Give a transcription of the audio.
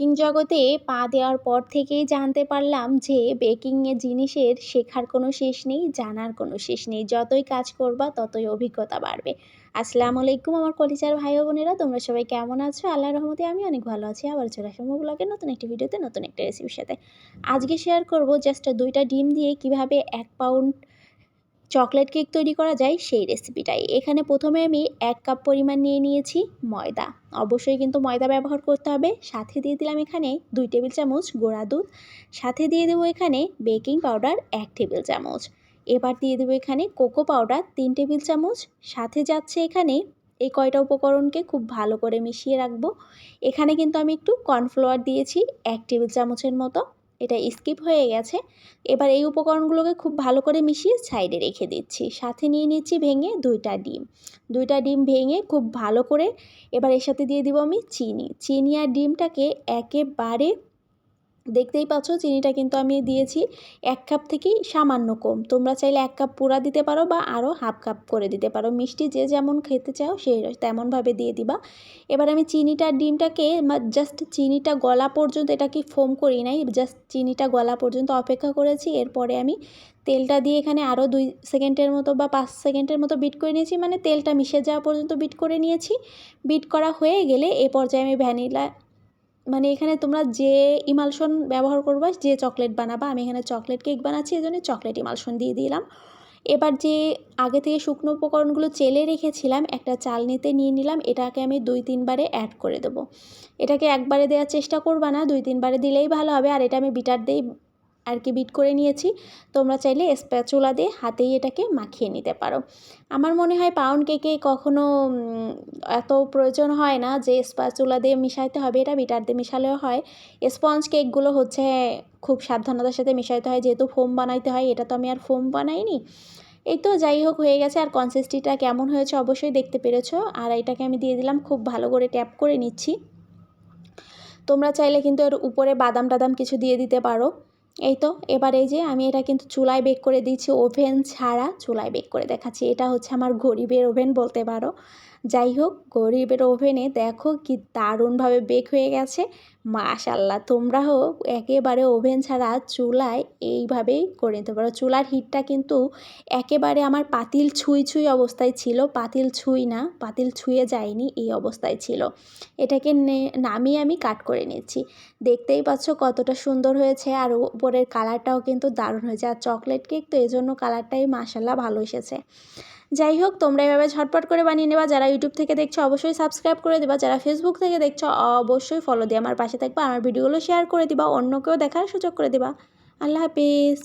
Baking জগতে পা দেওয়ার পর থেকেই জানতে পারলাম যে বেকিংয়ের জিনিসের শেখার কোনো শেষ নেই, জানার কোনো শেষ নেই। যতই কাজ করবা, ততই অভিজ্ঞতা বাড়বে। আসসালামু আলাইকুম আমার কলিচার ভাই বোনেরা, তোমরা সবাই কেমন আছো? আল্লাহ রহমতে আমি অনেক ভালো আছি। আবার চলে আসব ব্লগের নতুন একটি ভিডিওতে নতুন একটা রেসিপির সাথে। আজকে শেয়ার করব জাস্ট দুইটা ডিম দিয়ে কীভাবে এক পাউন্ড চকলেট কেক তৈরি করা যায় সেই রেসিপিটাই। এখানে প্রথমে আমি এক কাপ পরিমাণ নিয়ে নিয়েছি ময়দা। অবশ্যই কিন্তু ময়দা ব্যবহার করতে হবে। সাথে দিয়ে দিলাম এখানে দুই টেবিল চামচ গোড়া দুধ। সাথে দিয়ে দেবো এখানে বেকিং পাউডার এক টেবিল চামচ। এবার দিয়ে দেবো এখানে কোকো পাউডার তিন টেবিল চামচ। সাথে যাচ্ছে এখানে এই কয়টা উপকরণকে খুব ভালো করে মিশিয়ে রাখব। এখানে কিন্তু আমি একটু কর্নফ্লাওয়ার দিয়েছি এক টেবিল চামচের মতো। এটা স্কিপ হয়ে গেছে। এবার এই উপকরণগুলোকে খুব ভালো করে মিশিয়ে সাইডে রেখে দিচ্ছি। সাথে নিয়ে নিচ্ছি ভেঙে দুইটা ডিম। দুইটা ডিম ভেঙে খুব ভালো করে এবার এর সাথে দিয়ে দিব আমি চিনি। চিনি আর ডিমটাকে একেবারে দেখতেই পাচ্ছ চিনিটা কিন্তু আমি দিয়েছি এক কাপ থেকেই সামান্য কম। তোমরা চাইলে এক কাপ পুরা দিতে পারো বা আরও হাফ কাপ করে দিতে পারো। মিষ্টি যে যেমন খেতে চাও সে তেমনভাবে দিয়ে দিবা। এবার আমি চিনিটা, ডিমটাকে জাস্ট চিনিটা গলা পর্যন্ত এটাকে ফোম করি নাই জাস্ট চিনিটা গলা পর্যন্ত অপেক্ষা করেছি। এরপরে আমি তেলটা দিয়ে এখানে আরও দুই সেকেন্ডের মতো বা পাঁচ সেকেন্ডের মতো বিট করে নিয়েছি মানে তেলটা মিশে যাওয়া পর্যন্ত বিট করে নিয়েছি। বিট করা হয়ে গেলে এ পর্যায়ে আমি ভ্যানিলা মানে এখানে তোমরা যে ইমালশন ব্যবহার করবা, যে চকলেট বানাবা, আমি এখানে চকলেট কেক বানাচ্ছি এই জন্য চকলেট ইমালশন দিয়ে দিলাম। এবার যে আগে থেকে শুকনো উপকরণগুলো চেলে রেখেছিলাম, একটা চালনিতে নিয়ে নিলাম, এটাকে আমি দুই তিনবারে অ্যাড করে দেবো। এটাকে একবারে দেওয়ার চেষ্টা করবা না, দুই তিনবারে দিলেই ভালো হবে, আর এটা আমি বিটার দিয়েই আর কি বিট করে নিয়েছি। তোমরা চাইলে স্প্যাচুলা দিয়ে হাতেই এটাকে মাখিয়ে নিতে পারো। আমার মনে হয় পাউন্ড কেকে কখনো এত প্রয়োজন হয় না যে স্প্যাচুলা দিয়ে মিশাইতে হবে। এটা বিটার দিয়ে মিশালেও হয়। স্পঞ্জ কেকগুলো হচ্ছে খুব সাবধানতার সাথে মিশাইতে হয়। যেহেতু ফোম বানাইতে হয়, এটা তো আমি আর ফোম বানাইনি। এই তো যাই হোক, হয়ে গেছে। আর কনসিস্টিটা কেমন হয়েছে অবশ্যই দেখতে পেরেছ। আর এটাকে আমি দিয়ে দিলাম, খুব ভালো করে ট্যাপ করে নিচ্ছি। তোমরা চাইলে কিন্তু এর উপরে বাদাম টাদাম কিছু দিয়ে দিতে পারো। এই তো, এবার এই যে আমি এটা কিন্তু চুলায় বেক করে দিয়েছি ওভেন ছাড়া চুলায় বেক করে দেখাচ্ছি। এটা হচ্ছে আমার গরিবের ওভেন বলতে পারো। যাই হোক গরিবের ওভেনে দেখো কি দারুণভাবে বেক হয়ে গেছে। মাশাল্লাহ তোমরাও একেবারে ওভেন ছাড়া চুলায় এইভাবেই করে নিতে পারো। চুলার হিটটা কিন্তু একেবারে আমার পাতিল ছুঁই ছুঁই অবস্থায় ছিল। পাতিল ছুঁই না, পাতিল ছুঁয়ে যায়নি, এই অবস্থায় ছিল। এটাকে নামিয়ে আমি কাট করে নিচ্ছি। দেখতেই পাচ্ছ কতটা সুন্দর হয়েছে আর উপরের কালারটাও কিন্তু দারুণ হয়েছে। আর চকলেট কেক তো এজন্য কালারটাই মাসাল্লাহ ভালো এসেছে। যাই হোক, তোমরা এভাবে ঝটপট করে বানিয়ে নেবা। যারা ইউটিউব থেকে দেখছ, অবশ্যই সাবস্ক্রাইব করে দেবা। যারা ফেসবুক থেকে দেখছ, অবশ্যই ফলো দিয়ে আমার পাশে থাকবা। আমার ভিডিওগুলো শেয়ার করে দিবা। অন্যকেও দেখার সুযোগ করে দিবা। আল্লাহ হাফিজ।